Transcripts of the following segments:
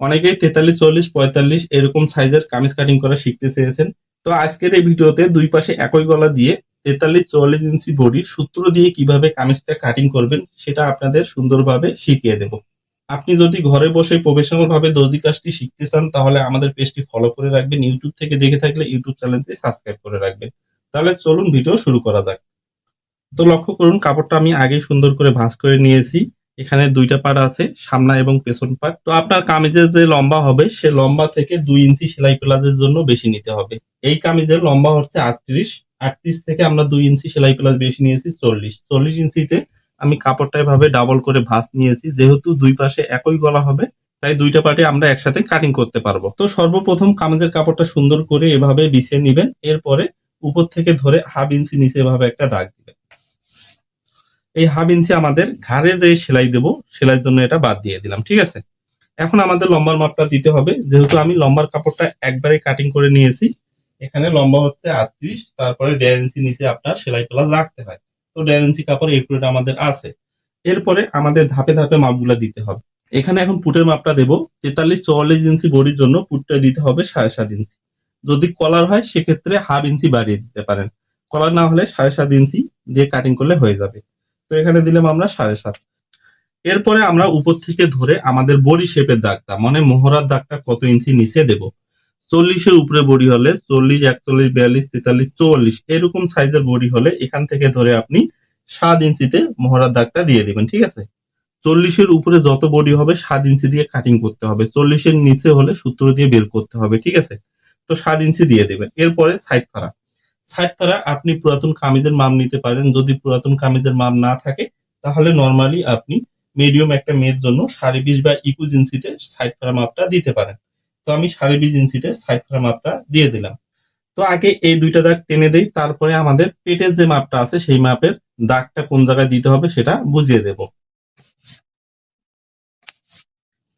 অনেকেই তেতাল্লিশ, চল্লিশ, পঁয়তাল্লিশ এরকম সাইজের কামিজ কাটিং করা শিখতে চেয়েছেন। তো আজকের এই ভিডিওতে দুই পাশে একই গলা দিয়ে তেতাল্লিশ, চুয়াল্লিশ ইঞ্চি বডির সূত্র দিয়ে কীভাবে কামিজটা কাটিং করবেন সেটা আপনাদের সুন্দরভাবে শিখিয়ে দেব। আপনি যদি ঘরে বসে প্রফেশনাল ভাবে দর্জি কাজটি শিখতে চান, তাহলে আমাদের পেজটি ফলো করে রাখবেন। ইউটিউব থেকে দেখে থাকলে ইউটিউব চ্যানেলটি সাবস্ক্রাইব করে রাখবেন। তাহলে চলুন ভিডিও শুরু করা যাক। তো লক্ষ্য করুন, কাপড়টা আমি আগে সুন্দর করে ভাঁজ করে নিয়েছি। এখানে দুইটা পার্ট আছে, সামনা এবং পেছন পার্ট তো আপনার কামিজের যে লম্বা হবে, সে লম্বা থেকে দুই ইঞ্চি সেলাই প্লাজের জন্য বেশি নিতে হবে। এই কামিজের লম্বা হচ্ছে আটত্রিশ আটত্রিশ থেকে আমরা দুই ইঞ্চি সেলাই প্লাস বেশি নিয়েছি চল্লিশ। চল্লিশ ইঞ্চিতে আমি কাপড়টা এভাবে ডাবল করে ভাঁজ নিয়েছি, যেহেতু দুই পাশে একই গলা হবে, তাই দুইটা পার্টে আমরা একসাথে কাটিং করতে পারব। তো সর্বপ্রথম কামিজের কাপড়টা সুন্দর করে এভাবে বিছিয়ে নেবেন, এরপরে উপর থেকে ধরে হাফ ইঞ্চি নিচে এভাবে একটা দাগ দিবেন। এই হাফ ইঞ্চি আমাদের ঘাড়ে যে সেলাই দেব, সেলাইয়ের জন্য এটা বাদ দিয়ে দিলাম, ঠিক আছে? এখন আমাদের লম্বার মাপটা দিতে হবে, যেহেতু আমি লম্বার কাপড়টা একবারে কাটিং করে নিয়েছি, এখানে লম্বা হচ্ছে আটত্রিশ, তারপরে দেড় ইঞ্চি নিচে আপনার সেলাই প্লাস রাখতে হয়। তো দেড় ইঞ্চি কাপড় একুরেট আমাদের আছে। এরপরে আমাদের ধাপে ধাপে মাপগুলা দিতে হবে। এখানে এখন পুটের মাপটা দেব, তেতাল্লিশ চুয়াল্লিশ ইঞ্চি বডির জন্য পুটটা দিতে হবে সাড়ে সাত ইঞ্চি। যদি কলার হয়, সেক্ষেত্রে হাফ ইঞ্চি বাড়িয়ে দিতে পারেন। কলার না হলে সাড়ে সাত ইঞ্চি দিয়ে কাটিং করলে হয়ে যাবে। তো এখানে দিলাম আমরা সাড়ে সাত। এরপরে আমরা উপর থেকে ধরে আমাদের বডি শেপের দাগটা মানে মোহরার দাগটা কত ইঞ্চি নিচে দেব? চল্লিশের উপরে বডি হলে চল্লিশ, একচল্লিশ, বিয়াল্লিশ, তেতাল্লিশ, চুয়াল্লিশ, এরকম সাইজের বডি হলে এখান থেকে ধরে আপনি সাত ইঞ্চিতে মোহরার দাগটা দিয়ে দিবেন, ঠিক আছে? চল্লিশের উপরে যত বডি হবে, সাত ইঞ্চি দিয়ে কাটিং করতে হবে। চল্লিশের নিচে হলে সূত্র দিয়ে বের করতে হবে, ঠিক আছে? তো সাত ইঞ্চি দিয়ে দেবেন। এরপরে সাইড ফাড়া। সাইড ফাড়া আপনি পুরাতন কামিজের মাপ নিতে পারেন। যদি পুরাতন কামিজের মাপ না থাকে, তাহলে নর্মালি আপনি মিডিয়াম একটা মেয়ের জন্য সাড়ে বিশ বা ইকুশ ইঞ্চিতে সাইড ফাড়া মাপটা দিতে পারেন। তো আমি সাড়ে বিশ ইঞ্চিতে সাইড ফাড়া মাপটা দিয়ে দিলাম। তো আগে এই দুইটা দাগ টেনে দেই, তারপরে আমাদের পেটের যে মাপটা আছে, সেই মাপের দাগটা কোন জায়গায় দিতে হবে সেটা বুঝিয়ে দেব।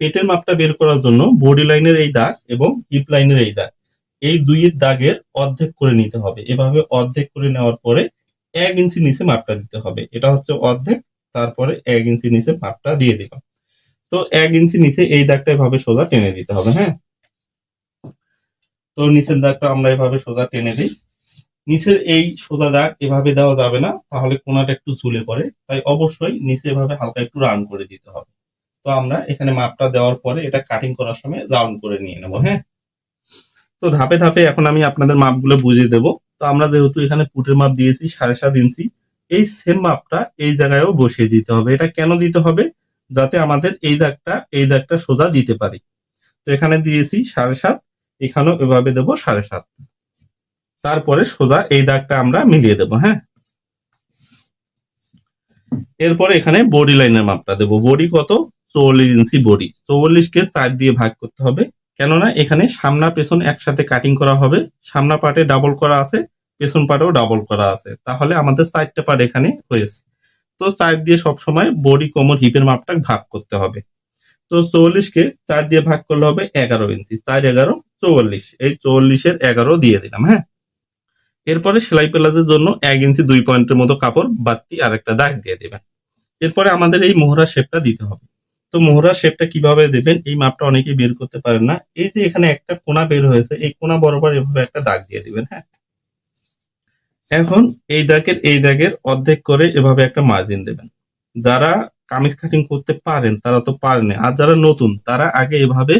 পেটের মাপটা বের করার জন্য বডি লাইনের এই দাগ এবং হিপ লাইনের এই দাগ। এই দুইয়ের দাগের অর্ধেক করে নিতে হবে। এভাবে অর্ধেক করে নেওয়ার পরে এক ইঞ্চি নিচে মাপটা দিতে হবে। এটা হচ্ছে অর্ধেক, তারপরে এক ইঞ্চি নিচে মাপটা দিয়ে দিলাম। তো এক ইঞ্চি নিচে এই দাগটা এভাবে সোজা টেনে দিতে হবে হ্যাঁ? তো নিচের দাগটা আমরা এভাবে সোজা টেনে দিই। নিচের এই সোজা দাগ এভাবে দেওয়া যাবে না, তাহলে কোনাটা একটু ঝুলে পড়ে। তাই অবশ্যই নিচে এভাবে হালকা একটু রাউন্ড করে দিতে হবে। তো আমরা এখানে মাপটা দেওয়ার পরে এটা কাটিং করার সময় রাউন্ড করে নিয়ে নেব হ্যাঁ? তো ধাপে ধাপে এখন আমি আপনাদের মাপগুলো বুঝিয়ে দেব। তো আমরা যেহেতু এখানে পুটের মাপ দিয়েছি, সাড়ে সাত ইঞ্চি, এই সেম মাপটা এই জায়গায়ও বসিয়ে দিতে হবে। এটা কেন দিতে হবে? যাতে আমাদের এই দাগটা এই দাগটা সোজা দিতে পারি। তো এখানে দিয়েছি সাড়ে সাত, এখানেও এভাবে দেবো সাড়ে সাত। তারপরে সোজা এই দাগটা আমরা মিলিয়ে দেবো হ্যাঁ? এরপরে এখানে বডি লাইনের মাপটা দেবো। বডি কত? চল্লিশ ইঞ্চি বডি চৌল্লিশকে চার দিয়ে ভাগ করতে হবে। কেননা এখানে সামনা পেছন একসাথে কাটিং করা হবে, সামনা পার্টে ডাবল করা আছে, পেছন পার্টেও ডাবল করা আছে। তাহলে আমাদের চারটে পার্ট এখানে হয়েছে। তো চার দিয়ে সবসময় বডি কোমর হিপের মাপটা ভাগ করতে হবে। তো চৌল্লিশকে চার দিয়ে ভাগ করলে হবে এগারো ইঞ্চি, চার এগারো চৌল্লিশ এই চৌল্লিশের এগারো দিয়ে দিলাম হ্যাঁ? এরপরে সেলাই প্লাজের জন্য এক ইঞ্চি দুই পয়েন্টের মতো কাপড় বাড়তি আর একটা দাগ দিয়ে দিবেন। এরপরে আমাদের এই মোহরা শেপটা দিতে হবে। তো মোহরা শেপটা কীভাবে দেবেন? এই মাপটা অনেকেই বের করতে পারেন না। এই যে এখানে একটা কোনা বের হয়েছে, এই কোনা বরাবর এভাবে একটা দাগ দিয়ে দিবেন হ্যাঁ? এখন এই দাগের এই দাগের অর্ধেক করে এভাবে একটা মার্জিন দেবেন। যারা কামিজ কাটিং করতে পারেন, তারা তো পারেন আর যারা নতুন, তারা আগে এভাবে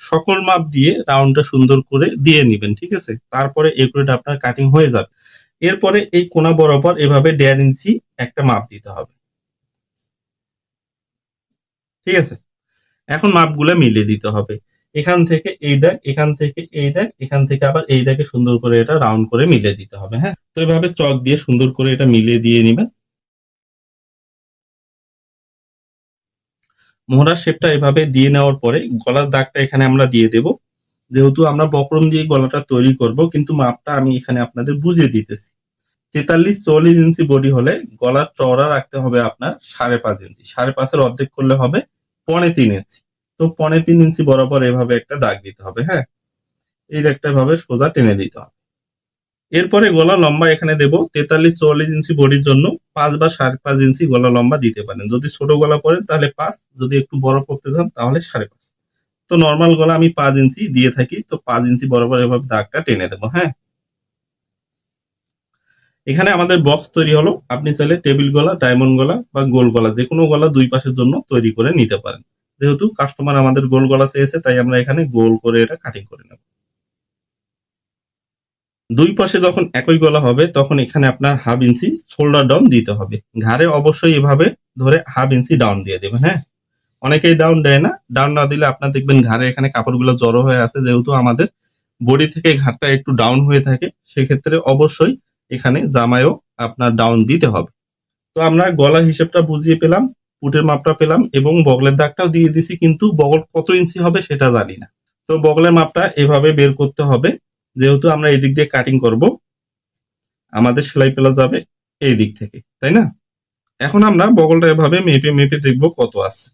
সকল মাপ দিয়ে রাউন্ডটা সুন্দর করে দিয়ে নিবেন, ঠিক আছে? তারপরে একুরেট আপনার কাটিং হয়ে যাবে। এরপরে এই কোনা বরাবর এভাবে দেড় ইঞ্চি একটা মাপ দিতে হবে। ঠিক আছে? এখন মাপগুলো মিলিয়ে দিতে হবে। এখান থেকে এই দাগ এখান থেকে এই দাগ এখান থেকে আবার এই দাগে সুন্দর করে এটা রাউন্ড করে মিলিয়ে দিতে হবে হ্যাঁ? তো এভাবে চক দিয়ে সুন্দর করে এটা মিলিয়ে দিয়ে নিবেন। মোহরার শেপটা এভাবে দিয়ে নেওয়ার পরে গলার দাগটা এখানে আমরা দিয়ে দেব। যেহেতু আমরা বক্রম দিয়ে গলাটা তৈরি করব, কিন্তু মাপটা আমি এখানে আপনাদের বুঝিয়ে দিতেছি। তেতাল্লিশ চল্লিশ ইঞ্চি বডি হলে গলার চওড়া রাখতে হবে আপনার সাড়ে পাঁচ ইঞ্চি। সাড়ে পাঁচের অর্ধেক করলে হবে পনে তিন ইঞ্চি। তো পনে তিন ইঞ্চি বরাবর এভাবে একটা দাগ দিতে হবে হ্যাঁ? এই একটা ভাবে সোজা টেনে দিতে হবে। এরপরে গলা লম্বা এখানে দেব। তেতাল্লিশ চুয়াল্লিশ ইঞ্চি বডির জন্য পাঁচ বা সাড়ে পাঁচ ইঞ্চি গলা লম্বা দিতে পারেন। যদি ছোট গলা পড়েন তাহলে পাঁচ, যদি একটু বড় করতে চান তাহলে সাড়ে পাঁচ। তো নর্মাল গলা আমি পাঁচ ইঞ্চি দিয়ে থাকি, তো পাঁচ ইঞ্চি বরাবর এভাবে দাগটা টেনে দেবো হ্যাঁ? এখানে আমাদের বক্স তৈরি হলো। আপনি চাইলে টেবিল গলা ডায়মন্ড গলা বা গোল গলা যে কোনো গলা দুই পাশের জন্য তৈরি করে নিতে পারেন। যেহেতু কাস্টমার আমাদের গোল গলা চেয়েছে, তাই আমরা এখানে গোল করে এটা কাটিং করে নেব। দুই পাশে যখন একই গলা হবে, তখন এখানে আপনার হাফ ইঞ্চি শোল্ডার ডাউন দিতে হবে। ঘাড়ে অবশ্যই এভাবে ধরে হাফ ইঞ্চি ডাউন দিয়ে দেবেন হ্যাঁ? অনেকেই ডাউন দেয় না। ডাউন না দিলে আপনার দেখবেন ঘাড়ে এখানে কাপড়গুলো জড়ো হয়ে আছে। যেহেতু আমাদের বডি থেকে ঘাড়টা একটু ডাউন হয়ে থাকে, সেক্ষেত্রে অবশ্যই এখানে জামায়ও আপনার ডাউন দিতে হবে। তো আমরা গলা হিসেবটা বুঝিয়ে পেলাম, পুটের মাপটা পেলাম এবং বগলের দাগটাও দিয়ে দিছি, কিন্তু বগল কত ইঞ্চি হবে সেটা জানি না। তো বগলের মাপটা এভাবে বের করতে হবে, যেহেতু আমরা এই দিক দিয়ে কাটিং করব, আমাদের সেলাই পেলা যাবে এই দিক থেকে, তাই না? এখন আমরা বগলটা এভাবে মেপে মেপে দেখব কত আছে।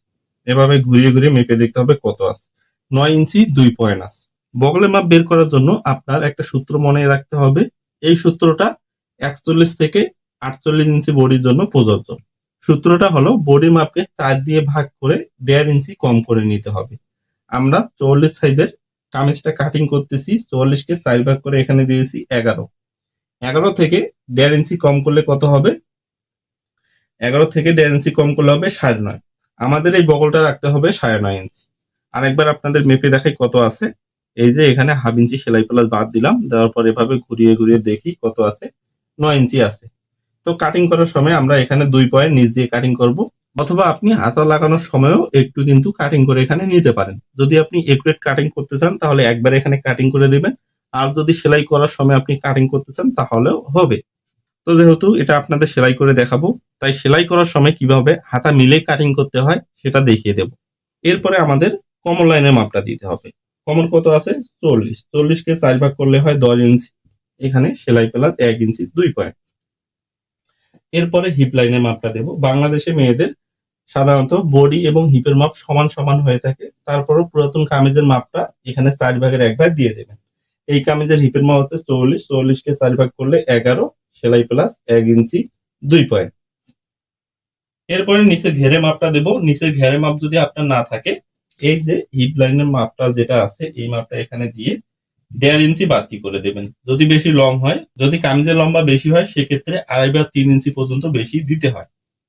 এভাবে ঘুরিয়ে ঘুরিয়ে মেপে দেখতে হবে কত আছে। নয় ইঞ্চি, দুই পয়েন্ট আছে। বগলের মাপ বের করার জন্য আপনার একটা সূত্র মনে রাখতে হবে। এই সূত্রটা একচল্লিশ থেকে আটচল্লিশ ইঞ্চি বডির জন্য প্রযোজ্য। সূত্রটা হলো বডি মাপকে চার দিয়ে ভাগ করে দেড় ইঞ্চি কম করে নিতে হবে। আমরা চল্লিশ সাইজের কামিজটা কাটিং করতেছি চল্লিশকে চার ভাগ করে এখানে দিয়েছি এগারো। এগারো থেকে দেড় ইঞ্চি কম করলে কত হবে? এগারো থেকে দেড় ইঞ্চি কম করলে হবে সাড়ে নয়। আমাদের এই বগলটা রাখতে হবে সাড়ে নয় ইঞ্চি। আরেকবার আপনাদের মেপে দেখাই কত আছে। এই যে এখানে হাফ ইঞ্চি সেলাই প্লাস বাদ দিলাম, দেওয়ার পর এভাবে ঘুরিয়ে ঘুরিয়ে দেখি কত আছে। নয় ইঞ্চি আছে। তো কাটিং করার সময় আমরা এখানে দুই পয়েন্ট নিচ দিয়ে কাটিং করব। অথবা আপনি হাতা লাগানোর সময়ও একটু কিন্তু কাটিং করে এখানে নিতে পারেন। যদি আপনি একুরেট কাটিং করতে চান, তাহলে একবার এখানে কাটিং করে দিবেন। আর যদি সেলাই করার সময় আপনি কাটিং করতে চান, তাহলেও হবে। তো যেহেতু এটা আপনাদের সেলাই করে দেখাবো, তাই সেলাই করার সময় কীভাবে হাতা মিলে কাটিং করতে হয়, সেটা দেখিয়ে দেব। এরপরে আমাদের কমন লাইনের মাপটা দিতে হবে। কমন কত আছে? চল্লিশ। চল্লিশকে চার ভাগ করলে হয় দশ ইঞ্চি। এখানে সেলাই পেলার এক ইঞ্চি, দুই পয়েন্ট। এরপরে হিপ লাইনের মাপটা দেব। বাংলাদেশে মেয়েদের সাধারণত বডি এবং হিপের মাপ সমান সমান হয়ে থাকে। তারপরও পুরাতন কামিজের মাপটা এখানে চার ভাগের এক ভাগ দিয়ে দেবেন। এই কামিজের হিপের মাপ হচ্ছে চল্লিশ। চল্লিশকে চার ভাগ করলে এগারো। সেলাই প্লাস এক ইঞ্চি, দুই পয়েন্ট। এরপরে নিচে ঘেরে মাপটা দেব। নিচে ঘেরে মাপ যদি আপনার না থাকে, এই যে হিপ লাইনের মাপটা যেটা আছে, এই মাপটা এখানে দিয়ে দেড় ইঞ্চি বাতি করে দেবেন। যদি বেশি লং হয়, যদি কামিজের লম্বা বেশি হয়, সেক্ষেত্রে আড়াই বা তিন ইঞ্চি পর্যন্ত বেশি দিতে হয়।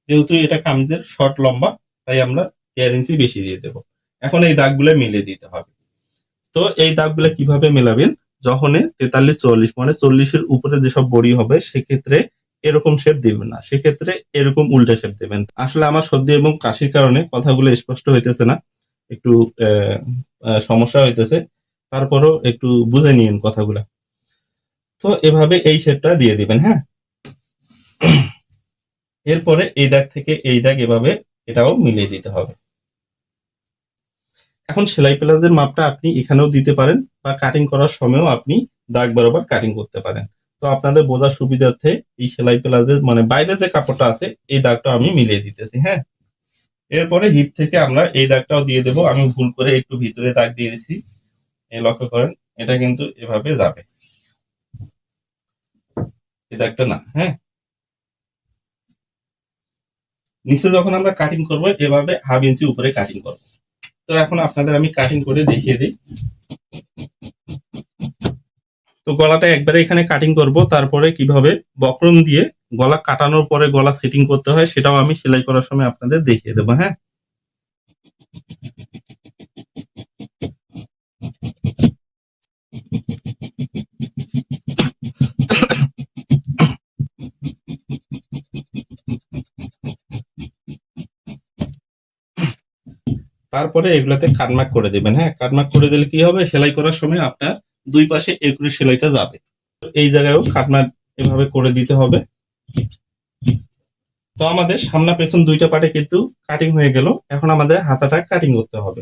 যেহেতু এটা কামিজের শর্ট লম্বা, তাই আমরা দেড় ইঞ্চি বেশি দিয়ে দেব। এখন এই দাগগুলো মিলিয়ে দিতে হবে। তো এই দাগগুলো কীভাবে মেলাবেন? যখন তেতাল্লিশ, চল্লিশ মানে চল্লিশের উপরে যেসব বড়ি হবে, সেক্ষেত্রে এরকম শেপ দিবেন না। সেক্ষেত্রে এরকম উল্টা শেপ দেবেন। আসলে আমার সর্দি এবং কাশির কারণে কথাগুলো স্পষ্ট হইতেছে না। একটু সমস্যা হইতেছে। তারপরও একটু বুঝে নিন কথাগুলা। তো এভাবে এই শেপটা দিয়ে দিবেন হ্যাঁ? এরপরে এই দাগ থেকে এই দাগ এভাবে এটাও মিলিয়ে দিতে হবে। এখন সেলাই প্লাজের মাপটা আপনি এখানেও দিতে পারেন বা কাটিং করার সময়ও আপনি দাগ বরাবর কাটিং করতে পারেন। তো আপনাদের বোঝার সুবিধার্থে এই সেলাই প্লাজের মানে বাইরে যে কাপড়টা আছে, এই দাগটা আমি মিলিয়ে দিতেছি হ্যাঁ? এরপরে হিপ থেকে আমরা এই দাগটাও দিয়ে দেবো। আমি ভুল করে একটু ভিতরে দাগ দিয়ে দিছি। এই লক্ষ্য করেন, এটা কিন্তু এভাবে যাবে। এই দাগটা না হ্যাঁ? নিচে যখন আমরা কাটিং করব, এভাবে হাফ ইঞ্চি উপরে কাটিং করব। তো এখন আপনাদের আমি কাটিং করে দেখিয়ে দিই। তো গলাটা একবারে এখানে কাটিং করব, তারপরে কীভাবে বক্রম দিয়ে গলা কাটানোর পরে গলা সেটিং করতে হয়, সেটাও আমি সেলাই করার সময় আপনাদের দেখিয়ে দেবো হ্যাঁ? তারপরে এগুলাতে কাটমার্ক করে দিবেন হ্যাঁ? কাটমার্ক করে দিলে কি হবে? সেলাই করার সময় আপনার দুই পাশে একুরে সেলাইটা যাবে। এই জায়গায়ও কাটমার্ক এভাবে করে দিতে হবে। তো আমাদের সামনা পেছন দুইটা পার্টে কিন্তু কাটিং হয়ে গেল। এখন আমাদের হাতাটা কাটিং করতে হবে।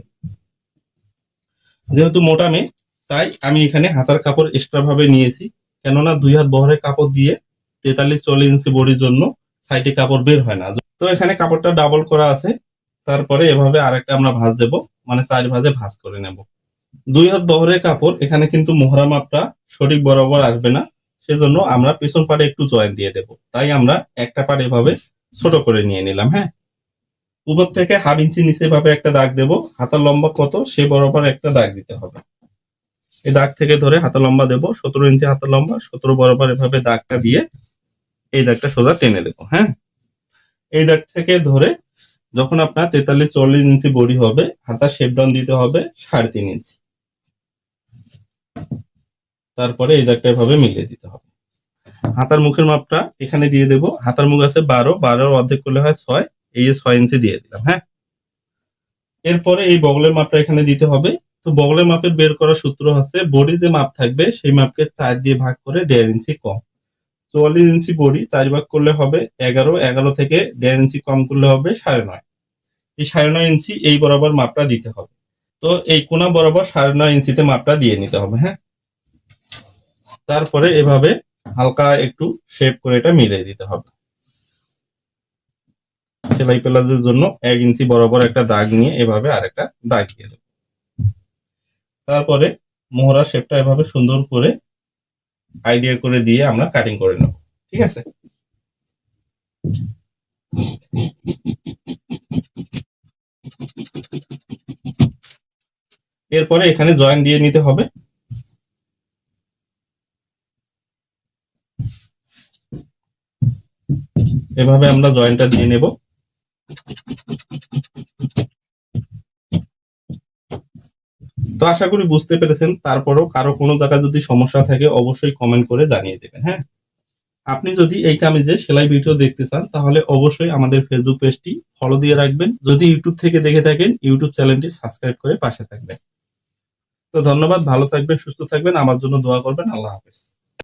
যেহেতু মোটা মেয়ে, তাই আমি এখানে হাতার কাপড় এক্সট্রা ভাবে নিয়েছি। কেননা দুই হাত বহরের কাপড় দিয়ে তেতাল্লিশ চল্লিশ ইঞ্চি বডির জন্য সাইডে কাপড় বের হয় না। তো এখানে কাপড়টা ডাবল করা আছে। তারপরে এভাবে আরেকটা আমরা ভাঁজ দেব মানে চার ভাঁজে ভাঁজ করে নেব। দুই হাত বহরের কাপড়, এখানে কিন্তু মোহরা মাপটা সঠিক বরাবর আসবে না, সেজন্য আমরা পেছন পাটে একটু জয়েন দিয়ে দেব। তাই আমরা একটা পাট এভাবে ছোট করে নিয়ে নিলাম হ্যাঁ? উপর থেকে হাফ ইঞ্চি নিচে ভাবে একটা দাগ দেব, হাতার লম্বা কত, সে বরাবর একটা দাগ দিতে হবে। এই দাগ থেকে ধরে হাতা লম্বা দেব, সতেরো ইঞ্চি হাতা লম্বা, সতেরো বরাবর এভাবে দাগটা দিয়ে এই দাগটা সোজা টেনে দেবো হ্যাঁ? এই দাগ থেকে ধরে যখন আপনার তেতাল্লিশ চল্লিশ ইঞ্চি বডি হবে হাতা শেপ ডাউন দিতে হবে সাড়ে তিন ইঞ্চি। তারপরে এই দাগটা এভাবে মিলিয়ে দিতে হবে। হাতার মুখের মাপটা এখানে দিয়ে দেব। হাতার মুখ আছে বারো, বারোর অর্ধেক করলে হয় ছয়, এই যে ছয় ইঞ্চি দিয়ে দিলাম হ্যাঁ? এরপরে এই বগলের মাপটা এখানে দিতে হবে। তো বগলের মাপের বের করার সূত্র হচ্ছে, বডি যে মাপ থাকবে, সেই মাপকে চার দিয়ে ভাগ করে দেড় ইঞ্চি কম। চুয়াল্লিশ ইঞ্চি বডি চার ভাগ করলে হবে এগারো এগারো থেকে দেড় ইঞ্চি কম করলে হবে সাড়ে নয়। এই সাড়ে নয় ইঞ্চি এই বরাবর মাপটা দিতে হবে। তো এই কোনা বরাবর সাড়ে নয় ইঞ্চিতে মাপটা দিয়ে নিতে হবে হ্যাঁ? তারপরে এভাবে হালকা একটু শেপ করে এটা মিলিয়ে দিতে হবে। সেলাই প্লাজের জন্য এক ইঞ্চি বরাবর একটা দাগ নিয়ে এভাবে আরেকটা দাগ দিয়ে দেবো। তারপরে মোহরা শেপটা এভাবে সুন্দর করে আইডিয়া করে দিয়ে আমরা কাটিং করে নেব, ঠিক আছে? এরপরে এখানে জয়েন দিয়ে নিতে হবে। এভাবে আমরা জয়েন্টটা দিয়ে নেব। তো আশা করি বুঝতে পেরেছেন। তারপরও কারও কোনো জায়গায় যদি সমস্যা থাকে, অবশ্যই কমেন্ট করে জানিয়ে দেবেন হ্যাঁ? আপনি যদি এই কামিজে সেলাই ভিডিও দেখতে চান, তাহলে অবশ্যই আমাদের ফেসবুক পেজটি ফলো দিয়ে রাখবেন। যদি ইউটিউব থেকে দেখে থাকেন ইউটিউব চ্যানেলটি সাবস্ক্রাইব করে পাশে থাকবেন। তো ধন্যবাদ, ভালো থাকবেন, সুস্থ থাকবেন, আমার জন্য দোয়া করবেন, আল্লাহ হাফেজ।